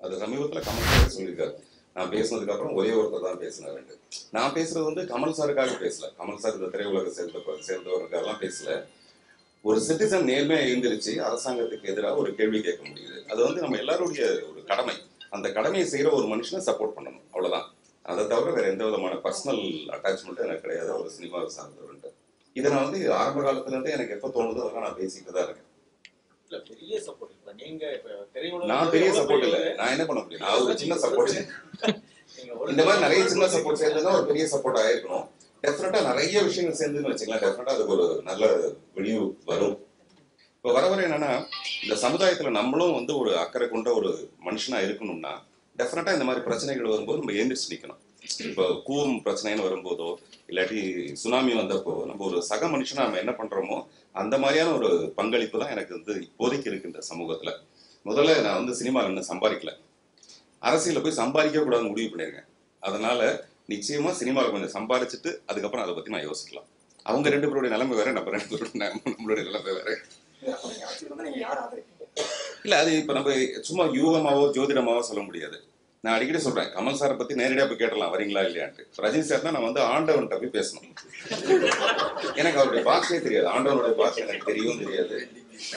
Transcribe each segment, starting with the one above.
அது சமீபத்தில் கமல் சார் சொல்லியிருக்காரு. நான் பேசினதுக்கப்புறம் ஒரே ஒருத்தர் தான் பேசினாரு நான் பேசுறது வந்து கமல் சாருக்காக பேசல. கமல் சார் இந்த திரையுலக சேர்ந்த சேர்ந்தவருக்காகலாம் பேசல. ஒரு சிட்டிசன் நேர்மையா எழுந்திருச்சு அரசாங்கத்துக்கு எதிராக ஒரு கேள்வி கேட்க முடியுது. அது வந்து நம்ம எல்லாருடைய ஒரு கடமை. அந்த கடமையை செய்யற ஒரு மனுஷனை சப்போர்ட் பண்ணணும். அவ்வளவுதான். அதை தவிர வேற எந்த விதமான பர்சனல் அட்டாச்மெண்ட்டும் எனக்கு கிடையாது. ஒரு சினிமாவை சார்ந்தவன்ட்டு இதை நான் வந்து ஆரம்ப காலத்துல இருந்தே எனக்கு எப்ப தோணுதோ அதெல்லாம் நான் பேசிட்டு தான் இருக்கேன். பெரிய சப்போர்ட் இப்ப நீங்க இப்ப திரையுலகம் நான் பெரிய சப்போர்ட் இல்ல. நான் என்ன பண்ண முடியும்? நான் ஒரு சின்ன சப்போர்ட் இந்த மாதிரி நிறைய சின்ன சப்போர்ட் சேர்ந்தா ஒரு பெரிய சப்போர்ட் ஆயிருக்கணும். டெஃபினட்டா நிறைய விஷயங்கள் சேர்ந்துன்னு வச்சுக்கலாம் டெஃபினட்டா அதுக்கு ஒரு நல்ல விழிவு வரும். இப்போ வர வர என்னன்னா இந்த சமுதாயத்துல நம்மளும் வந்து ஒரு அக்கறை கொண்ட ஒரு மனுஷனா இருக்கணும்னா டெஃபினட்டா இந்த மாதிரி பிரச்சனைகள் வரும்போது நம்ம எந்திரிச்சு நிக்கணும். இப்போ கூவம் பிரச்சனைன்னு வரும்போதோ இல்லாட்டி சுனாமி வந்தப்போ நம்ம ஒரு சக மனுஷனா நம்ம என்ன பண்றோமோ அந்த மாதிரியான ஒரு பங்களிப்பு தான் எனக்கு வந்து இப்போதைக்கு இருக்கு இந்த சமூகத்துல. முதல்ல நான் வந்து சினிமாவில் இன்னும் சம்பாதிக்கல. அரசியல்ல போய் சம்பாதிக்க கூடாதுன்னு முடிவு பண்ணிருக்கேன். அதனால நிச்சயமா சினிமாவில் கொஞ்சம் சம்பாதிச்சுட்டு அதுக்கப்புறம் அதை பத்தி நான் யோசிக்கலாம். அவங்க ரெண்டு பேருடைய நிலைமை வேற நம்ம ரெண்டு பேருடைய நம்மளுடைய நிலைமை வேற. இல்ல அது இப்ப நம்ம சும்மா யூகமாவோ ஜோதிடமாவோ சொல்ல முடியாது. நான் அடிக்கடி சொல்றேன் கமல் சாரை பத்தி நேரடியா போய் கேட்டலாம் வரீங்களா இல்லையான்ட்டு. ரஜினி சார் தான் நான் வந்து ஆண்டவன்கிட்ட போய் பேசணும். எனக்கு அவருடைய பாஷையே தெரியாது ஆண்டவனுடைய பாஷை எனக்கு தெரியவும் தெரியாது.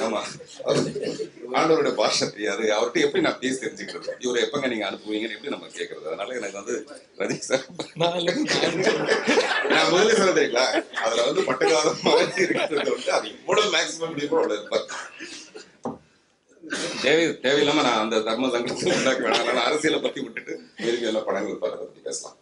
ஆமா. ஆண்டவருடைய பாஷை தெரியாது. அவர்கிட்ட எப்படி நான் பேசி தெரிஞ்சுக்கிறது? இவரை எப்பங்க நீங்க அனுப்புவீங்கன்னு எப்படி நம்ம கேட்கறது அதனால எனக்கு வந்து ரஜினி சார் நான் முதல்ல சொல்ல தெரியுங்களா? அதுல வந்து பட்டகாலம் மாதிரி இருக்கிறது வந்து அது இவ்வளவு மேக்சிமம் முடியுமோ அவ்வளவு தேவை தேவையில்லாம நான் அந்த தர்ம சங்கடத்தில் உண்டாக்க வேணாம் அரசியலை பத்தி விட்டுட்டு வேறு எல்லாம் படங்கள் பார்க்க பத்தி பேசலாம்.